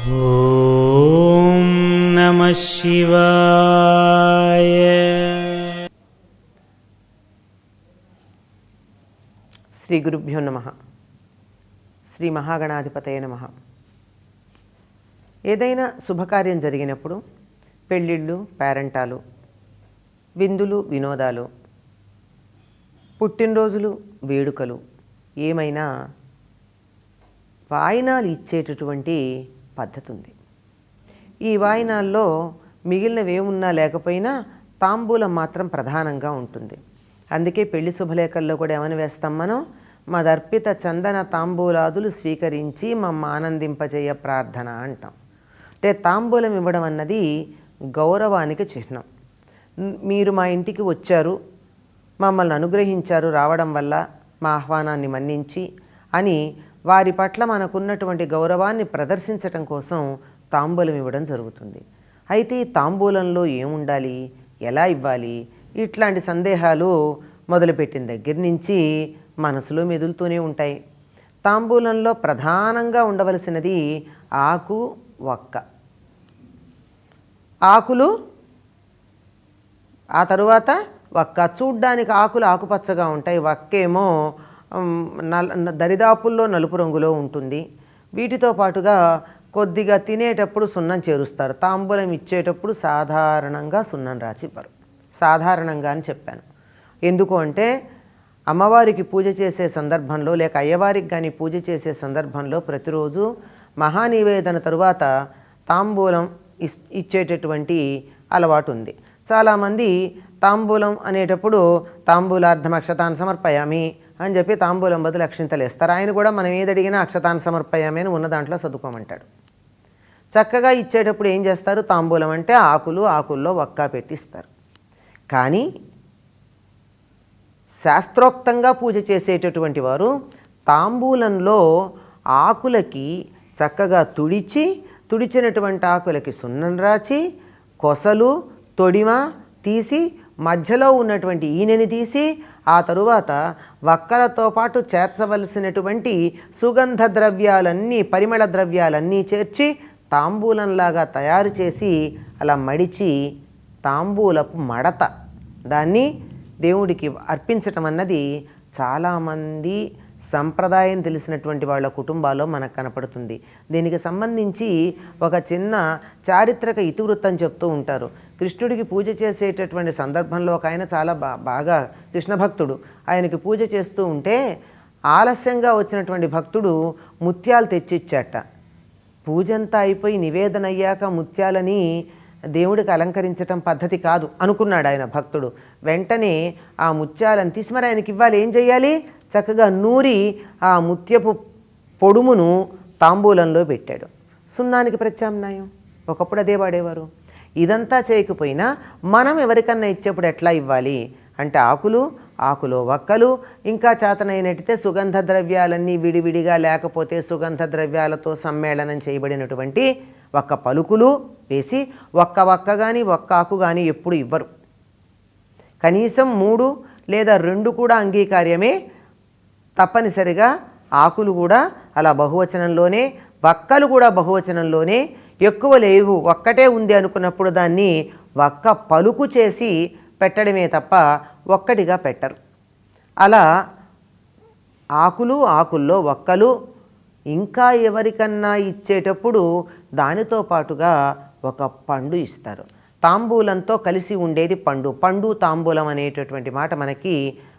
ఓం నమ శివాయ. శ్రీ గురుభ్యో నమ. శ్రీ మహాగణాధిపతయ నమ. ఏదైనా శుభకార్యం జరిగినప్పుడు పెళ్ళిళ్ళు పేరంటాలు విందులు వినోదాలు పుట్టినరోజులు వేడుకలు ఏమైనా వాయినాలు ఇచ్చేటటువంటి పద్ధతి ఉంది ఈ వాయినాల్లో మిగిలినవి ఏమున్నా లేకపోయినా తాంబూలం మాత్రం ప్రధానంగా ఉంటుంది. అందుకే పెళ్ళి శుభలేఖల్లో కూడా ఏమని వేస్తాం మనం? మదర్పిత చందన తాంబూలాదులు స్వీకరించి మమ్మ ఆనందింపజేయ ప్రార్థన అంటాం. అంటే తాంబూలం ఇవ్వడం అన్నది గౌరవానికి చిహ్నం. మీరు మా ఇంటికి వచ్చారు మమ్మల్ని అనుగ్రహించారు రావడం వల్ల మా ఆహ్వానాన్ని మన్నించి అని వారి పట్ల మనకున్నటువంటి గౌరవాన్ని ప్రదర్శించటం కోసం తాంబూలం ఇవ్వడం జరుగుతుంది. అయితే ఈ తాంబూలంలో ఏముండాలి? ఎలా ఇవ్వాలి? ఇట్లాంటి సందేహాలు మొదలుపెట్టిన దగ్గర నుంచి మనసులో మెదులుతూనే ఉంటాయి. తాంబూలంలో ప్రధానంగా ఉండవలసినది ఆకు వక్క. ఆకులు ఆ తరువాత వక్క. చూడ్డానికి ఆకులు ఆకుపచ్చగా ఉంటాయి. వక్కేమో నల్ దరిదాపుల్లో నలుపు రంగులో ఉంటుంది. వీటితో పాటుగా కొద్దిగా తినేటప్పుడు సున్నం చేరుస్తారు. తాంబూలం ఇచ్చేటప్పుడు సాధారణంగా సున్నం రాచివ్వరు సాధారణంగా అని చెప్పాను. ఎందుకు అంటే అమ్మవారికి పూజ చేసే సందర్భంలో లేక అయ్యవారికి కానీ పూజ చేసే సందర్భంలో ప్రతిరోజు మహానివేదన తరువాత తాంబూలం ఇస్ ఇచ్చేటటువంటి అలవాటు ఉంది చాలామంది తాంబూలం అనేటప్పుడు తాంబూలార్థం అక్షతాన్ని సమర్పయామి అని చెప్పి తాంబూలం బదులు అక్షింతలు ఇస్తారు ఆయన కూడా మనం ఏది అడిగినా అక్షతాన్ని సమర్పయామే అని ఉన్న దాంట్లో చదువుకోమంటాడు చక్కగా ఇచ్చేటప్పుడు ఏం చేస్తారు? తాంబూలం అంటే ఆకులు ఆకుల్లో వక్కా పెట్టిస్తారు. కానీ శాస్త్రోక్తంగా పూజ చేసేటటువంటి వారు తాంబూలంలో ఆకులకి చక్కగా తుడిచి తుడిచినటువంటి ఆకులకి సున్నం రాచి కొసలు తొడిమ తీసి మధ్యలో ఉన్నటువంటి ఈనెని తీసి ఆ తరువాత వక్కలతో పాటు చేర్చవలసినటువంటి సుగంధ ద్రవ్యాలన్నీ పరిమళ ద్రవ్యాలన్నీ చేర్చి తాంబూలంలాగా తయారు చేసి అలా మడిచి తాంబూలపు మడత దాన్ని దేవుడికి అర్పించటం అన్నది చాలామంది సంప్రదాయం తెలిసినటువంటి వాళ్ళ కుటుంబాల్లో మనకు కనపడుతుంది. దీనికి సంబంధించి ఒక చిన్న చారిత్రక ఇతివృత్తం చెప్తూ ఉంటారు. కృష్ణుడికి పూజ చేసేటటువంటి సందర్భంలో ఒక ఆయన చాలా బా బాగా కృష్ణ భక్తుడు. ఆయనకి పూజ చేస్తూ ఉంటే ఆలస్యంగా వచ్చినటువంటి భక్తుడు ముత్యాలు తెచ్చిచ్చాట. పూజంతా అయిపోయి నివేదన అయ్యాక ముత్యాలని దేవుడికి అలంకరించటం పద్ధతి కాదు అనుకున్నాడు ఆయన భక్తుడు. వెంటనే ఆ ముత్యాలను తీసి మరి ఆయనకి ఇవ్వాలి ఏం చేయాలి చక్కగా నూరి ఆ ముత్యపు పొడుమును తాంబూలంలో పెట్టాడు. సున్నానికి ప్రత్యామ్నాయం? ఒకప్పుడు అదే వాడేవారు. ఇదంతా చేయకపోయినా మనం ఎవరికన్నా ఇచ్చేప్పుడు ఎట్లా ఇవ్వాలి? అంటే ఆకులు ఆకులో వక్కలు ఇంకా చేతనైనట్టయితే సుగంధ ద్రవ్యాలన్నీ విడివిడిగా లేకపోతే సుగంధ ద్రవ్యాలతో సమ్మేళనం చేయబడినటువంటి ఒక్క పలుకులు వేసి ఒక్క వక్క కానీ ఒక్క ఆకు కానీ ఎప్పుడు ఇవ్వరు. కనీసం మూడు లేదా రెండు కూడా అంగీకార్యమే తప్పనిసరిగా ఆకులు కూడా అలా బహువచనంలోనే వక్కలు కూడా బహువచనంలోనే ఎక్కువ లేవు ఒక్కటే ఉంది అనుకున్నప్పుడు దాన్ని ఒక్క పలుకు చేసి పెట్టడమే తప్ప ఒక్కటిగా పెట్టరు. అలా ఆకులు ఆకుల్లో ఒక్కలు ఇంకా ఎవరికన్నా ఇచ్చేటప్పుడు దానితో పాటుగా ఒక పండు ఇస్తారు. తాంబూలంతో కలిసి ఉండేది పండు. పండు తాంబూలం అనేటటువంటి మాట మనకి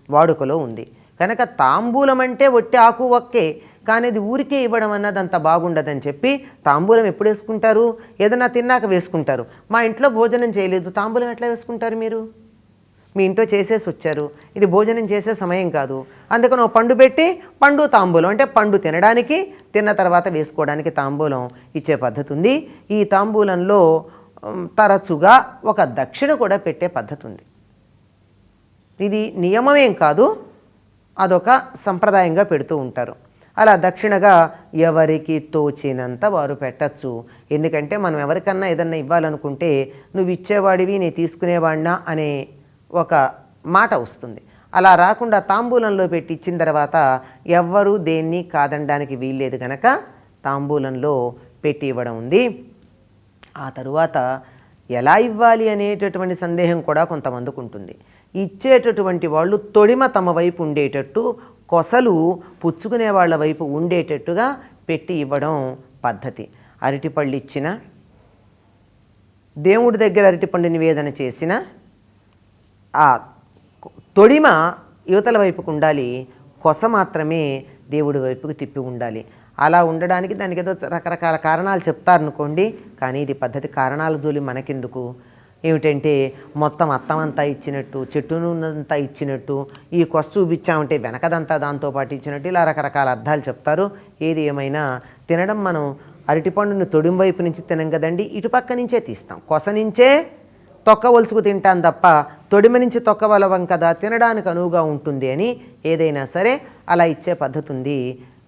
వాడుకలో ఉంది. కనుక తాంబూలం అంటే ఒట్టి ఆకు ఒక్కే. కానీ అది ఊరికే ఇవ్వడం అన్నది అంత బాగుండదని చెప్పి తాంబూలం ఎప్పుడు వేసుకుంటారు? ఏదైనా తిన్నాక వేసుకుంటారు. మా ఇంట్లో భోజనం చేయలేదు. తాంబూలం ఎట్లా వేసుకుంటారు మీరు? మీ ఇంట్లో చేసేసి వచ్చారు. ఇది భోజనం చేసే సమయం కాదు. అందుకని ఓ పండు పెట్టి పండు తాంబూలం. అంటే పండు తినడానికి తిన్న తర్వాత వేసుకోవడానికి తాంబూలం ఇచ్చే పద్ధతి ఉంది. ఈ తాంబూలంలో తరచుగా ఒక దక్షిణ కూడా పెట్టే పద్ధతి ఉంది. ఇది నియమమేం కాదు. అదొక సంప్రదాయంగా పెడుతూ ఉంటారు. అలా దక్షిణగా ఎవరికి తోచినంత వారు పెట్టచ్చు. ఎందుకంటే మనం ఎవరికన్నా ఏదన్నా ఇవ్వాలనుకుంటే నువ్వు ఇచ్చేవాడివి నేను తీసుకునేవాడినా అనే ఒక మాట వస్తుంది. అలా రాకుండా తాంబూలంలో పెట్టి ఇచ్చిన తర్వాత ఎవ్వరూ దేన్ని కాదనడానికి వీల్లేదు కనుక తాంబూలంలో పెట్టి ఇవ్వడం ఉంది. ఆ తరువాత ఎలా ఇవ్వాలి అనేటటువంటి సందేహం కూడా కొంతమందికి ఉంటుంది. ఇచ్చేటటువంటి వాళ్ళు తొడిమ తమ వైపు ఉండేటట్టు కొసలు పుచ్చుకునే వాళ్ళ వైపు ఉండేటట్టుగా పెట్టి ఇవ్వడం పద్ధతి. అరటిపళ్ళు ఇచ్చిన దేవుడి దగ్గర అరటిపండు నివేదన చేసిన ఆ తొడిమ యువతల వైపుకు ఉండాలి కొస మాత్రమే దేవుడి వైపుకు తిప్పి ఉండాలి. అలా ఉండడానికి దానికి ఏదో రకరకాల కారణాలు చెప్తారనుకోండి కానీ ఇది పద్ధతి కారణాల జోలి మనకెందుకు? ఏమిటంటే మొత్తం అత్తమంతా ఇచ్చినట్టు చెట్టునంతా ఇచ్చినట్టు ఈ కొస చూపించామంటే వెనకదంతా దాంతో పాటు ఇచ్చినట్టు ఇలా రకరకాల అర్థాలు చెప్తారు. ఏది ఏమైనా తినడం మనం అరటిపండుని తొడిం వైపు నుంచి తినం కదండి ఇటుపక్క నుంచే తీస్తాం. కొస నుంచే తొక్క ఒలుసుకు తింటాం తప్ప తొడిమ నుంచి తొక్క వలవం కదా తినడానికి అనువుగా ఉంటుంది అని ఏదైనా సరే అలా ఇచ్చే పద్ధతి ఉంది.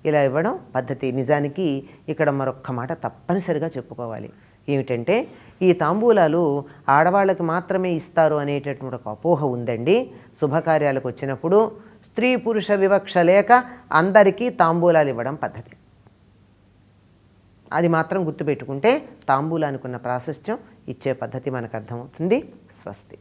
ఇలా ఇవ్వడం పద్ధతి నిజానికి ఇక్కడ మరొక్క మాట తప్పనిసరిగా చెప్పుకోవాలి. ఏమిటంటే ఈ తాంబూలాలు ఆడవాళ్ళకి మాత్రమే ఇస్తారు అనేటటువంటి ఒక అపోహ ఉందండి. శుభకార్యాలకు వచ్చినప్పుడు స్త్రీ పురుష వివక్ష లేక అందరికీ తాంబూలాలు ఇవ్వడం పద్ధతి. అది మాత్రం గుర్తుపెట్టుకుంటే తాంబూలానికి ఉన్న ప్రాశస్త్యం ఇచ్చే పద్ధతి మనకు అర్థమవుతుంది. స్వస్తి.